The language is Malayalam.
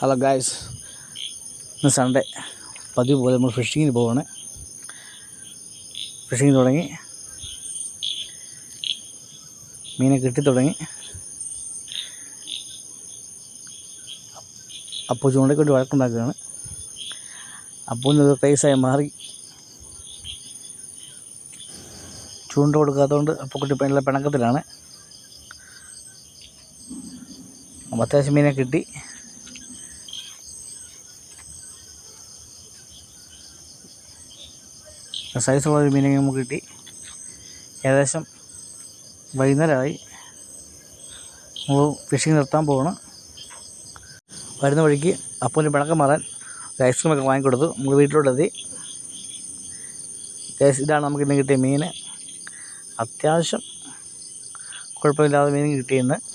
ഹലോ ഗായ്സ് ഇന്ന് സൺഡേ പതിവ് പോലെ നമ്മൾ ഫിഷിങ്ങിന് പോവാണ്. ഫിഷിങ് തുടങ്ങി. മീനെ കിട്ടി തുടങ്ങി. അപ്പോൾ ചൂണ്ടക്കൊണ്ട് വഴക്കുണ്ടാക്കുകയാണ്. അപ്പോൾ ഒരു ക്രൈസായി മാറി. ചൂണ്ട കൊടുക്കാത്തതുകൊണ്ട് അപ്പോൾ കുട്ടി നല്ല പിണക്കത്തിലാണ്. അത്യാവശ്യം മീനെ കിട്ടി. സൈസുള്ള ഒരു മീനെ നമുക്ക് കിട്ടി. ഏകദേശം വൈകുന്നേരമായി. നമ്മൾ ഫിഷിങ് നിർത്താൻ പോകണം വരുന്ന വഴിക്ക് അപ്പൂന്റെ പിണക്കം മാറാൻ ഒരു ഐസ്ക്രീമൊക്കെ വാങ്ങിക്കൊടുത്തു. നമ്മൾ വീട്ടിലോട്ടെത്തി. ഇതാണ് നമുക്ക് ഇന്ന് കിട്ടിയ മീൻ. അത്യാവശ്യം കുഴപ്പമില്ലാതെ മീൻ കിട്ടിയെന്ന്.